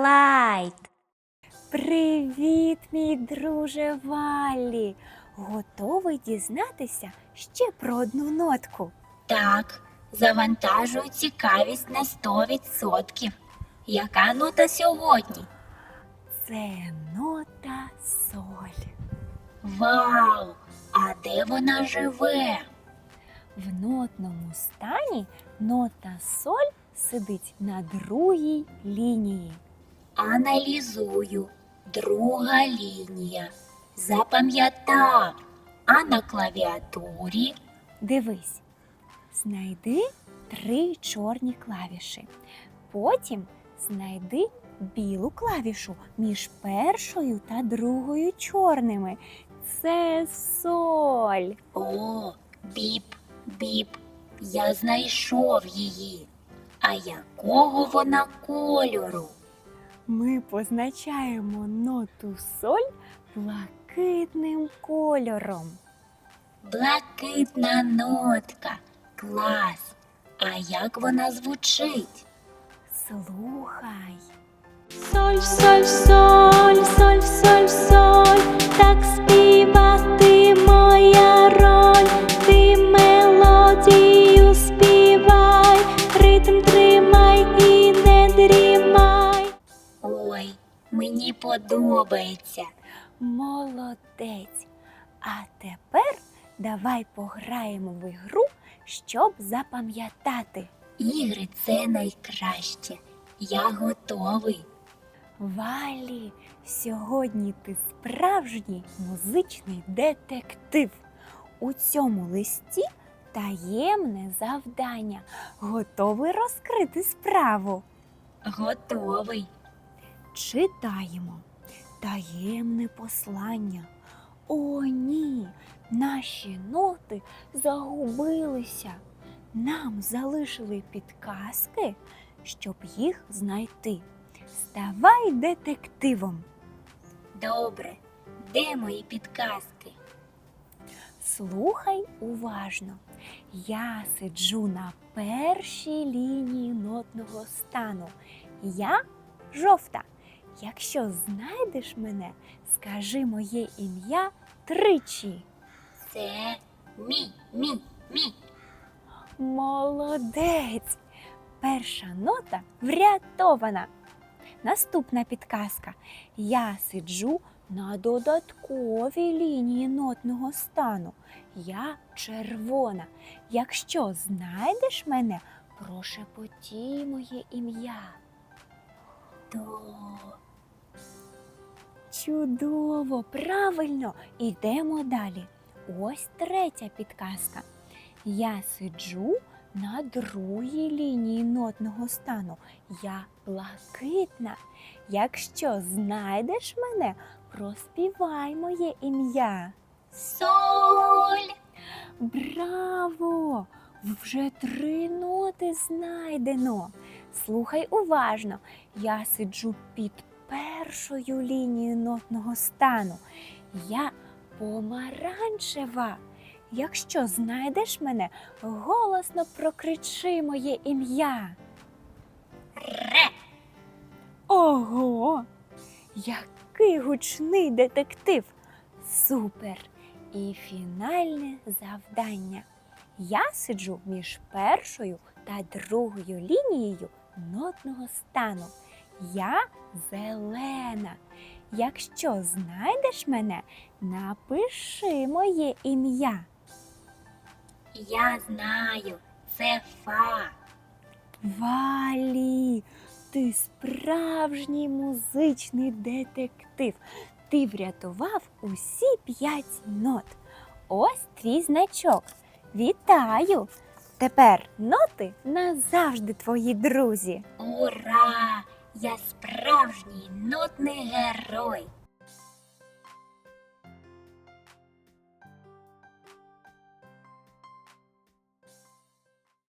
Starlight. Привіт, мій друже Валлі! Готовий дізнатися ще про одну нотку. Так, завантажую цікавість на 100%. Яка нота сьогодні? Це нота соль. Вау! А де вона живе? В нотному стані нота соль сидить на другій лінії. Аналізую. Друга лінія. Запам'ятав. А на клавіатурі Дивись, знайди три чорні клавіші. Потім знайди білу клавішу між першою та другою чорними. Це соль. О, біп, біп. Я знайшов її. А якого вона кольору? Ми позначаємо ноту соль блакитним кольором. Блакитна нотка. Клас. А як вона звучить? Слухай. Соль, соль, соль, подобається. Молодець. А тепер давай пограємо в ігру, щоб запам'ятати. Ігри це найкраще. Я готовий. Валі, сьогодні ти справжній музичний детектив. У цьому листі таємне завдання. Готовий розкрити справу. Готовий. Читаємо таємне послання. О, ні, наші ноти загубилися. Нам залишили підказки, щоб їх знайти. Ставай детективом. Добре. Де мої підказки? Слухай уважно. Я сиджу на першій лінії нотного стану. Я жовта. Якщо знайдеш мене, скажи моє ім'я тричі. Це мі, мі, мі. Молодець! Перша нота врятована. Наступна підказка. Я сиджу на додатковій лінії нотного стану. Я червона. Якщо знайдеш мене, прошепоті моє ім'я. То Чудово, правильно. Ідемо далі. Ось третя підказка. Я сиджу на другій лінії нотного стану. Я блакитна. Якщо знайдеш мене, проспівай моє ім'я. соль. Браво! Вже три ноти знайдено. Слухай уважно. Я сиджу під першою лінією нотного стану. Я помаранчева. Якщо знайдеш мене, голосно прокричи моє ім'я. Ре. Ого! Який гучний детектив! Супер! І фінальне завдання. Я сиджу між першою та другою лінією нотного стану. Я зелена. Якщо знайдеш мене, напиши моє ім'я. Я знаю. Це фа. Валі, ти справжній музичний детектив. Ти врятував усі п'ять нот. Ось твій значок. Вітаю! Тепер ноти назавжди твої друзі. Ура! Я справжній нотний герой.